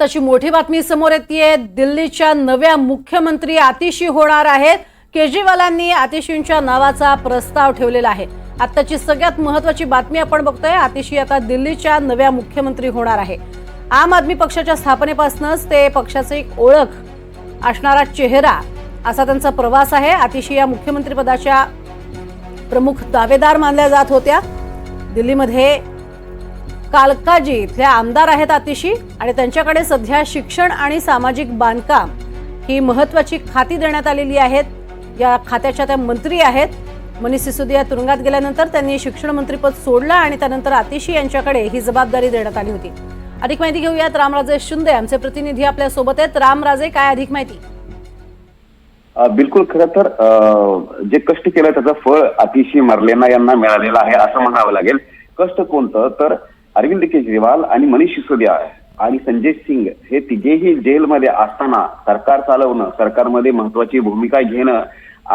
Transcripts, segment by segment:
तशी मोठी बातमी समोर येते दिल्लीच्या नव्या मुख्यमंत्री आतिशी होणार आहेत. केजरीवालांनी आतिशींच्या नावाचा प्रस्ताव ठेवलेला आहे. आत्ताची सगळ्यात महत्वाची बातमी आपण बघतोय. आतिशी आता दिल्लीच्या नव्या मुख्यमंत्री होणार आहे. आम आदमी पक्षाच्या स्थापनेपासूनच ते पक्षाचे एक ओळख असणारा चेहरा असा त्यांचा प्रवास आहे. आतिशी या मुख्यमंत्रीपदाच्या प्रमुख दावेदार मानल्या जात होत्या. दिल्लीमध्ये कालकाजी इथल्या आमदार आहेत अतिशी आणि त्यांच्याकडे सध्या शिक्षण आणि सामाजिक बांधकाम ही महत्वाची खाती देण्यात आलेली आहेत. या खात्याच्या त्या मंत्री आहेत. मनीष सिसोदिया तुरुंगात गेल्यानंतर त्यांनी शिक्षण मंत्रीपद सोडलं आणि त्यानंतर अतिशी यांच्याकडे ही जबाबदारी देण्यात आली होती. अधिक माहिती घेऊयात. रामराजे शिंदे आमचे प्रतिनिधी आपल्यासोबत आहेत. रामराजे काय अधिक माहिती? बिलकुल खरं तर जे कष्ट केलं त्याचं फळ अतिशय मरलेना यांना मिळालेलं आहे असं म्हणावं लागेल. कष्ट कोणतं? तर अरविंद केजरीवाल आणि मनीष सिसोदिया आणि संजय सिंग हे तिघेही जेलमध्ये असताना सरकार चालवणं सरकारमध्ये महत्वाची भूमिका घेणं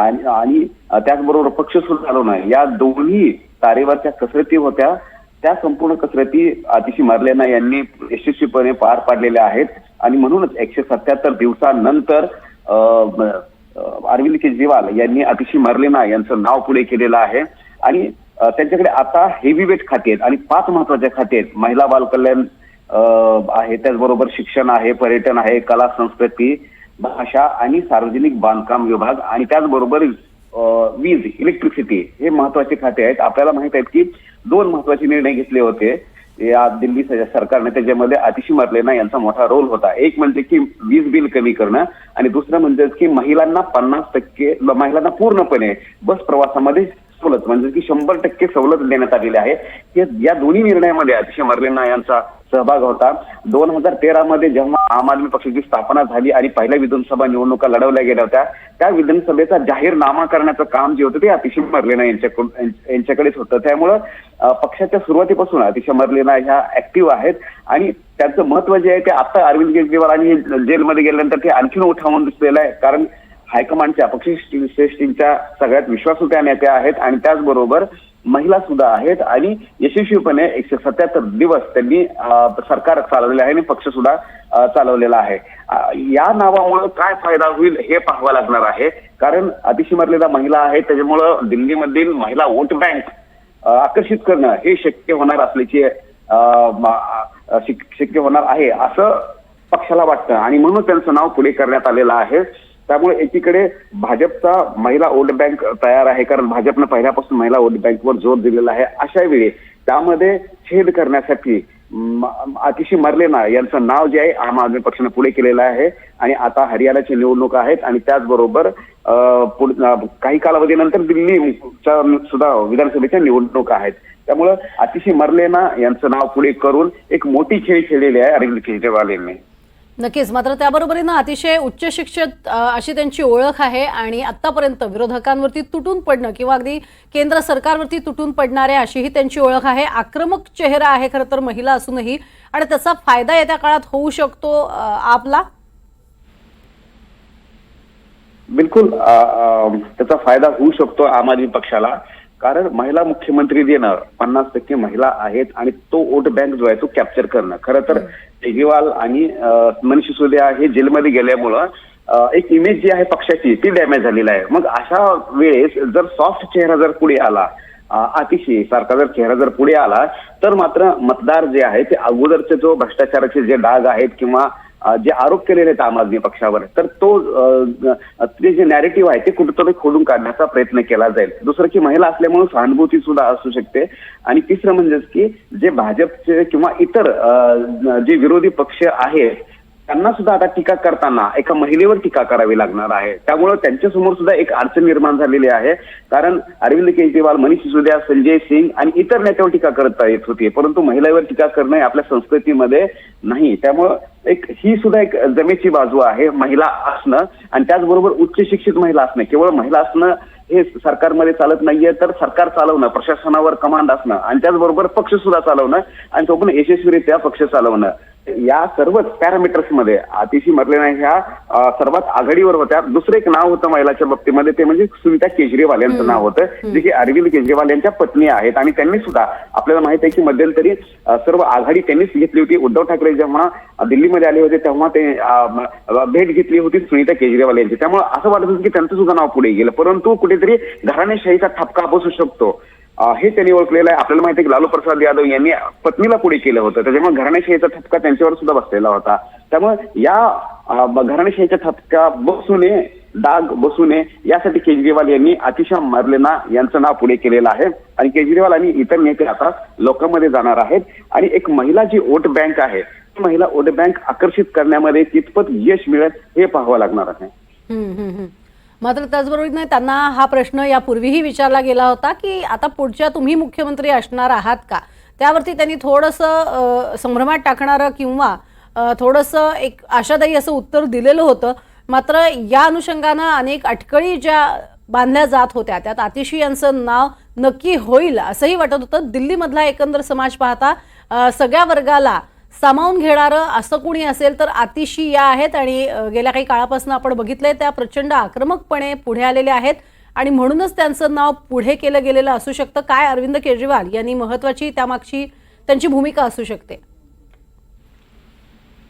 आणि आणि त्याचबरोबर पक्ष सुरू चालवणं या दोन्ही तारेवरच्या कसरती होत्या. त्या संपूर्ण कसरती अतिशय मारलेना यांनी यशस्वीपणे पार पाडलेल्या आहेत. आणि म्हणूनच एकशे सत्याहत्तर दिवसानंतर अरविंद केजरीवाल यांनी अतिशय मरलेना यांचं नाव पुढे केलेलं आहे. आणि त्यांच्याकडे आता हेवी वेट खाते आहेत आणि पाच महत्त्वाच्या खाते आहेत. महिला बालकल्याण आहे त्याचबरोबर शिक्षण आहे पर्यटन आहे कला संस्कृती भाषा आणि सार्वजनिक बांधकाम विभाग आणि त्याचबरोबर वीज इलेक्ट्रिसिटी हे महत्त्वाचे खाते आहेत. आपल्याला माहीत आहेत की दोन महत्त्वाचे निर्णय घेतले होते. या दिल्ली सरकारने त्याच्यामध्ये अतिशय मरलेना यांचा मोठा रोल होता. एक म्हणजे की वीज बिल कमी करणं आणि दुसरं म्हणजे की महिलांना पन्नास टक्के महिलांना पूर्णपणे बस प्रवासामध्ये सवलत म्हणजे की शंभर टक्के सवलत देण्यात आलेली आहे या दोन्ही निर्णयामध्ये अतिशय मर्लेना यांचा सहभाग होता. दोन हजार तेरा मध्ये जेव्हा आम आदमी पक्षाची स्थापना झाली आणि पहिल्या विधानसभा निवडणुका लढवल्या गेल्या होत्या त्या विधानसभेचा जाहीरनामा करण्याचं काम जे होतं ते अतिशय मरलेना यांच्याकडून यांच्याकडेच होतं. त्यामुळं पक्षाच्या सुरुवातीपासून अतिशय मरलेना ह्या ऍक्टिव्ह आहेत आणि त्यांचं महत्त्व जे आहे ते आता अरविंद केजरीवाल आणि जेलमध्ये गेल्यानंतर ते आणखीन उठावून दिसलेलं आहे. कारण हायकमांडच्या पक्षश्रेष्ठींच्या सगळ्यात विश्वासू त्या नेत्या आहेत आणि त्याचबरोबर महिला सुद्धा आहेत आणि यशस्वीपणे एकशे सत्याहत्तर दिवस त्यांनी सरकार चालवलेलं आहे आणि पक्ष सुद्धा चालवलेला आहे. या नावामुळे काय फायदा होईल हे पाहावं लागणार आहे. कारण अतिशय मरलेल्या महिला आहेत त्याच्यामुळं दिल्लीमधील महिला वोट बँक आकर्षित करणं हे शक्य होणार असल्याची शक्य होणार आहे असं पक्षाला वाटतं. आणि म्हणून त्यांचं नाव पुढे करण्यात आलेलं आहे. त्यामुळे एकीकडे भाजपचा महिला वोट बँक तयार आहे कारण भाजपनं पहिल्यापासून महिला वोट बँकवर जोर दिलेला आहे अशा वेळी त्यामध्ये छेद करण्यासाठी अतिशय मरलेना यांचं नाव जे आहे आम आदमी पक्षानं पुढे केलेलं आहे. आणि आता हरियाणाची निवडणूक आहेत आणि त्याचबरोबर काही कालावधीनंतर दिल्लीच्या सुद्धा विधानसभेच्या निवडणुका आहेत. त्यामुळं अतिशय मरलेना यांचं नाव पुढे करून एक मोठी खेळ खेळलेली आहे अरविंद केजरीवाल यांनी. नक्कीच. मात्र त्याबरोबरीनं अतिशय उच्च शिक्षित अशी त्यांची ओळख आहे आणि आतापर्यंत विरोधकांवरती तुटून पडणं किंवा अगदी केंद्र सरकारवरती तुटून पडणाऱ्या अशीही त्यांची ओळख आहे. आक्रमक चेहरा आहे खरं तर महिला असूनही आणि त्याचा फायदा येत्या काळात होऊ शकतो आपला? बिलकुल त्याचा फायदा होऊ शकतो आम आदमी पक्षाला. कारण महिला मुख्यमंत्री देणं पन्नास टक्के महिला आहेत आणि तो वोट बँक जो आहे तो कॅप्चर करणं. खरं तर केजरीवाल आणि मन मनीष सिसोदिया हे जेलमध्ये गेल्यामुळं एक इमेज जी आहे पक्षाची ती डॅमेज झालेली आहे. मग अशा वेळेस जर सॉफ्ट चेहरा जर पुढे आला अतिशय सारखा जर चेहरा जर पुढे आला तर मात्र मतदार जे आहे ते अगोदरचे जो भ्रष्टाचाराचे जे डाग आहेत किंवा जे आरोप केलेले आहेत आम आदमी पक्षावर तर तो ते जे नॅरेटिव्ह आहे ते कुठेतरी खोडून काढण्याचा प्रयत्न केला जाईल. दुसरं की महिला असल्यामुळे सहानुभूती सुद्धा असू शकते. आणि तिसरं म्हणजेच की जे भाजपचे किंवा इतर जे विरोधी पक्ष आहेत त्यांना सुद्धा आता टीका करताना एका महिलेवर टीका करावी लागणार आहे. त्यामुळे त्यांच्यासमोर सुद्धा एक अडचण निर्माण झालेली आहे. कारण अरविंद केजरीवाल मनीष सिसोदिया संजय सिंग आणि इतर नेत्यावर टीका करता येत होती. परंतु महिलावर टीका करणं आपल्या संस्कृतीमध्ये नाही. त्यामुळं एक ही सुद्धा एक जमेची बाजू आहे महिला असणं. आणि त्याचबरोबर उच्च शिक्षित महिला असणं. केवळ महिला असणं हे सरकारमध्ये चालत नाहीये तर सरकार चालवणं प्रशासनावर कमांड असणं. आणि त्याचबरोबर पक्ष सुद्धा चालवणं. आणि तो पण यशस्वीरित्या पक्ष चालवणं. या सर्वच पॅरामीटर्समध्ये आतिशी मर्लेना ह्या सर्वात आघाडीवर होत्या. दुसरं एक नाव होतं महिलाच्या बाबतीमध्ये ते म्हणजे सुनीता केजरीवाल यांचं नाव होतं जे की अरविंद केजरीवाल यांच्या पत्नी आहेत. आणि त्यांनी सुद्धा आपल्याला माहीत आहे की मध्यंतरी सर्व आघाडी त्यांनीच घेतली होती. उद्धव ठाकरे जेव्हा दिल्लीमध्ये आले होते तेव्हा ते भेट घेतली होती सुनीता केजरीवाल यांची. त्यामुळे असं वाटत होतं की त्यांचं सुद्धा नाव पुढे गेलं परंतु कुठेतरी घराणेशाहीचा ठपका बसू शकतो. हे त्यांनी ओळखलेलं आहे. आपल्याला माहिती आहे की लालू प्रसाद यादव यांनी पत्नीला पुढे केलं होतं. त्याच्यामुळे घराणेशाहीचा ठपका त्यांच्यावर सुद्धा बसलेला होता. त्यामुळे या घराणेशाहीचा ठपका बसू नये डाग बसू नये यासाठी केजरीवाल यांनी अतिशय मर्लेना यांचं नाव पुढे केलेलं आहे. आणि केजरीवाल आणि इतर नेते आता लोकांमध्ये जाणार आहेत. आणि एक महिला जी वोट बँक आहे ती महिला वोट बँक आकर्षित करण्यामध्ये कितपत यश मिळेल हे पाहावं लागणार आहे. मात्र त्याचबरोबर त्यांना हा प्रश्न यापूर्वीही विचारला गेला होता की आता पुढच्या तुम्ही मुख्यमंत्री असणार आहात का? त्यावरती त्यांनी थोडंसं संभ्रमात टाकणारं किंवा थोडंसं एक आशादायी असं उत्तर दिलेलं होतं. मात्र या अनुषंगानं अनेक अटकळी ज्या बांधल्या जात होत्या त्यात आतिशी यांचं नाव नक्की होईल असंही वाटत होतं. दिल्लीमधला एकंदर समाज पाहता सगळ्या वर्गाला सामावून घेणारं असं कुणी असेल तर आतिशी या आहेत आणि गेल्या काही काळापासून आपण बघितलंय त्या प्रचंड आक्रमकपणे पुढे आलेल्या आहेत आणि म्हणूनच त्यांचं नाव पुढे केलं गेलेलं असू शकतं. काय अरविंद केजरीवाल यांनी महत्वाची त्यामागची त्यांची भूमिका असू शकते?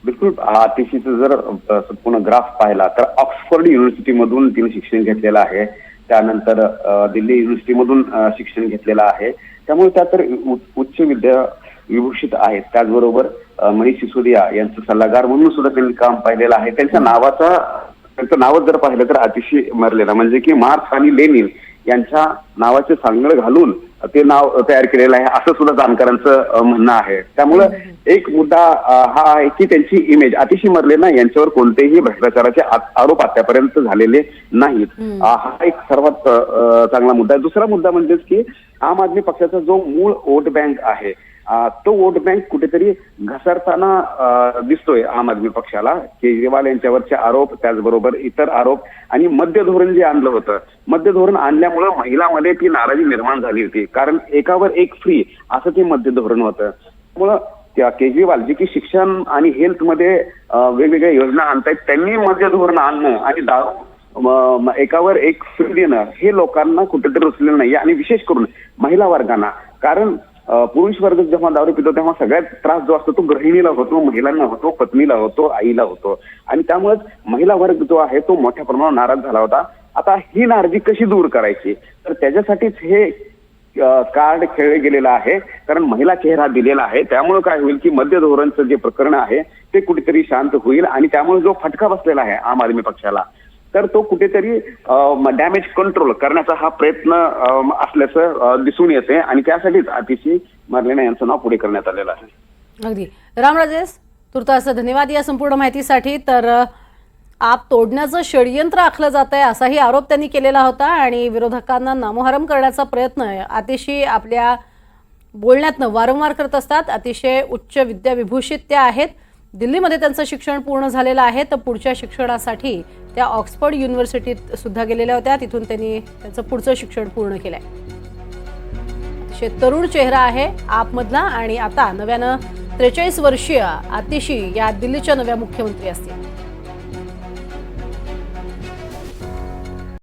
बिलकुल. आतिशीचं जर संपूर्ण ग्राफ पाहिला तर ऑक्सफर्ड युनिव्हर्सिटीमधून तिने शिक्षण घेतलेलं आहे. त्यानंतर दिल्ली युनिव्हर्सिटीमधून मधून शिक्षण घेतलेलं आहे. त्यामुळे त्या तर उच्च विद्या विभूषित आहेत. त्याचबरोबर मनीष सिसोदिया यांचं सल्लागार म्हणून सुद्धा त्यांनी काम पाहिलेलं आहे. त्यांच्या नावाचा त्यांचं नावच जर पाहिलं तर अतिशय मरलेला. म्हणजे की मार्क्स आणि लेनिन यांच्या नावाचे सांगड घालून ते नाव तयार केलेलं आहे असं सुद्धा जाणकारांचं अ, म्हणणं आहे. त्यामुळं एक मुद्दा हा आहे की त्यांची इमेज अतिशय मरलेना यांच्यावर कोणतेही भ्रष्टाचाराचे आरोप आतापर्यंत झालेले नाहीत. हा एक सर्वात चांगला मुद्दा आहे. दुसरा मुद्दा म्हणजेच की आम आदमी पक्षाचा जो मूळ वोट बँक आहे तो वोट बँक कुठेतरी घसरताना दिसतोय आम आदमी पक्षाला. केजरीवाल यांच्यावरचे आरोप त्याचबरोबर इतर आरोप आणि मध्य धोरण जे आणलं होतं मध्य धोरण आणल्यामुळं महिलांमध्ये ती नाराजी निर्माण झाली होती. कारण एकावर एक फ्री असं ते मध्य धोरण होतं. त्यामुळं त्या केजरीवाल जे की शिक्षण आणि हेल्थमध्ये वेगवेगळ्या योजना आणतायत त्यांनी मध्य धोरण आणणं आणि दारू एकावर एक फ्री देणं हे लोकांना कुठेतरी रुचलेलं नाही आणि विशेष करून महिला वर्गांना. कारण पुरुष वर्ग जेव्हा दारू पितो तेव्हा सगळ्यात त्रास जो असतो तो गृहिणीला होतो महिलांना होतो पत्नीला होतो आईला होतो. आणि त्यामुळेच महिला वर्ग जो आहे तो मोठ्या प्रमाणावर नाराज झाला होता. आता ही नाराजी कशी दूर करायची? तर त्याच्यासाठीच हे कार्ड खेळले गेलेलं आहे. कारण महिला चेहरा दिलेला आहे. त्यामुळे काय होईल की मध्य धोरणचं जे प्रकरण आहे ते कुठेतरी शांत होईल. आणि त्यामुळे जो फटका बसलेला आहे आम आदमी पक्षाला तर तो कुठेतरी डॅमेज कंट्रोल करण्याचा हा प्रयत्न असल्याचं दिसून येते आणि त्यासाठीच आतिशी मर्लेना यांचं नाव पुढे करण्यात आलेलं आहे. अगदी. रामराजेस तुर्तास धन्यवाद या संपूर्ण माहितीसाठी. तर आप तोडण्याचं षडयंत्र आखलं जात आहे असाही आरोप त्यांनी केलेला होता आणि विरोधकांना नामोहरम करण्याचा प्रयत्न अतिशय आपल्या बोलण्यातनं वारंवार करत असतात. अतिशय उच्च विद्याविभूषित त्या आहेत. दिल्लीमध्ये त्यांचं शिक्षण पूर्ण झालेलं आहे. तर पुढच्या शिक्षणासाठी त्या ऑक्सफर्ड युनिव्हर्सिटीत सुद्धा गेलेल्या होत्या. तिथून त्यांनी त्यांचं पुढचं शिक्षण पूर्ण केलंय. अतिशय तरुण चेहरा आहे आपमधला आणि आता नव्यानं त्रेचाळीस वर्षीय आतिशी या दिल्लीच्या नव्या मुख्यमंत्री असतील.